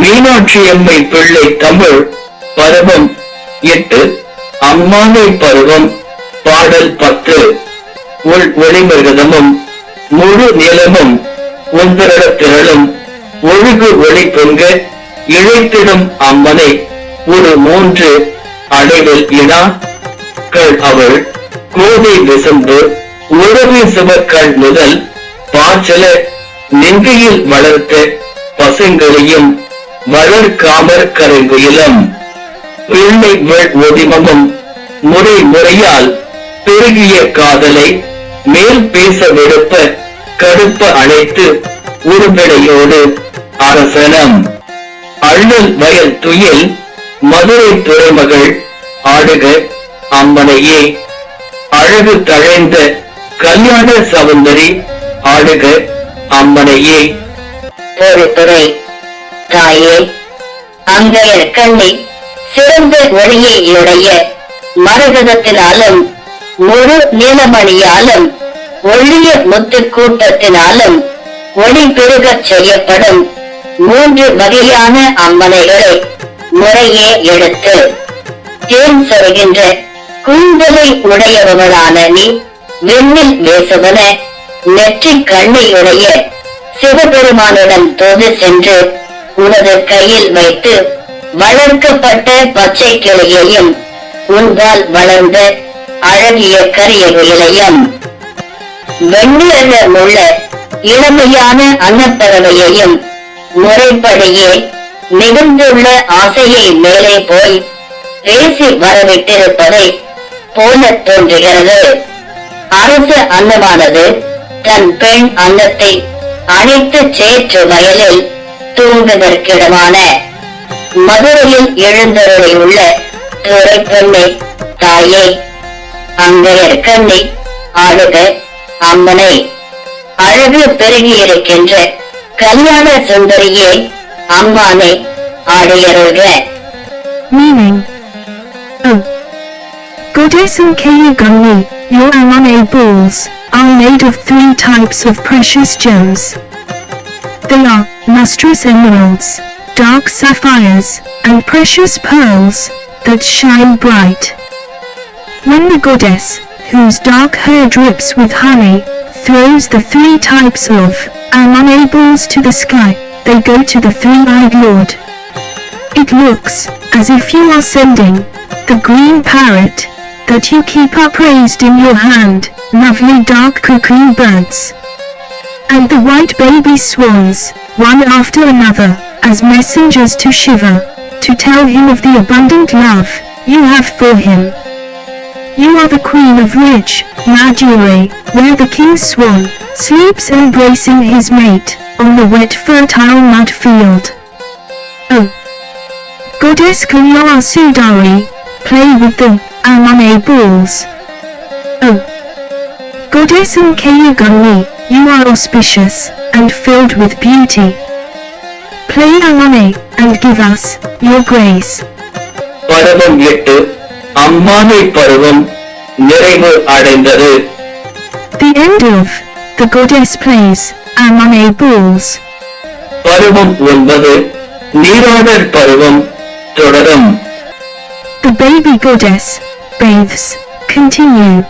மீனாட்சி அம்மை பிள்ளை தமிழ் பருவம் எட்டு அம்மானை பருவம் பாடல் பத்து. உள் ஒளிமிருகதமும் முழு நிலமும் ஒன்றர திரளும் ஒழுகு ஒளி பொங்க இழைத்திடும் அம்மனை ஒரு மூன்று அடைவில் இனா கள் அவள் கோதை விசும்பு உறவு சிவக்கள் முதல் பாச்சல நெங்கையில் வளர்த்த பசுங்களையும் வளர் காமர் கரைகுயிலம் பிள்ளை வேள் ஒதிமமும் முறை முறையால் பெருகிய காதலை மேல் பேச விடுப்ப கடுப்ப அழைத்து உருவிடையோடு அரசனம். அள்ளல் வயல் துயில் மதுரை துறைமகள் ஆடுக அம்மனையே. அழகு தழைந்த கல்யாண சவுந்தரி ஆளுக அம்மனையே ஒரு துறை தாயே அங்கைய கண்ணி சிறந்த ஒளியை உடைய மரகதத்தினாலும் முழு நீலமணியாலும் ஒளிய முத்து கூட்டத்தினாலும் ஒளி பெருகச் செய்யப்படும் மூன்று வகையான அம்மனைகளை முறையே எடுத்து தேன் சொல்கின்ற குந்தலை உடையவர்களான நீ விண்ணில் பேசுவன நெற்றி கண்ணையுடைய சிவபெருமானுடன் தூது சென்று உனது கையில் வைத்து வளர்க்கப்பட்ட பச்சை கிளையையும் உன்பால் வளர்ந்த அழகிய கரிய இலையும் வெண்ணிற உள்ள இளமையான அன்னப்பறவையையும் முறைப்படியே மிகுந்துள்ள ஆசையை மேலே போய் பேசி வரவிட்டிருப்பதை போல தோன்றுகிறது. அரசு அன்னமானது தன் பெண் அன்னத்தை அனைத்து சேற்று வயலில் தூங்குதற்கிடமான மதுரையில் எழுந்தருளியுள்ள துறை பெண்ணை தாயே அங்கையர் கண்ணை ஆளுக அம்மனை அழகு பெருகி இருக்கின்ற கல்யாண சுந்தரியே அம்மானை ஆடியருள்க Meaning. Oh. Goddess and Kayagami, your Amane balls, are made of three types of precious gems. They are, lustrous emeralds, dark sapphires, and precious pearls, that shine bright. When the goddess, whose dark hair drips with honey, throws the three types of balls to the sky, they go to the three-eyed lord. It looks as if you are sending the green parrot that you keep upraised in your hand, lovely dark cuckoo birds. and the white baby swans, one after another, as messengers to Shiva, to tell him of the abundant love you have for him. You are the queen of rich Madure, where the king swan sleeps embracing his mate on the wet fertile mud field. Oh. Goddess Kanyara Sudari, play with the Amane balls. Oh. Goddess and Kayagami, you are auspicious and filled with beauty. Play Amane and give us your grace. பருவம் எட்டு அம்மானை பருவம் நிறைவு அடைந்தது The end of the goddess plays Amane balls. பருவம் ஒன்பது நீராடல் பருவம் தொடரும் the baby goddess bathes continue.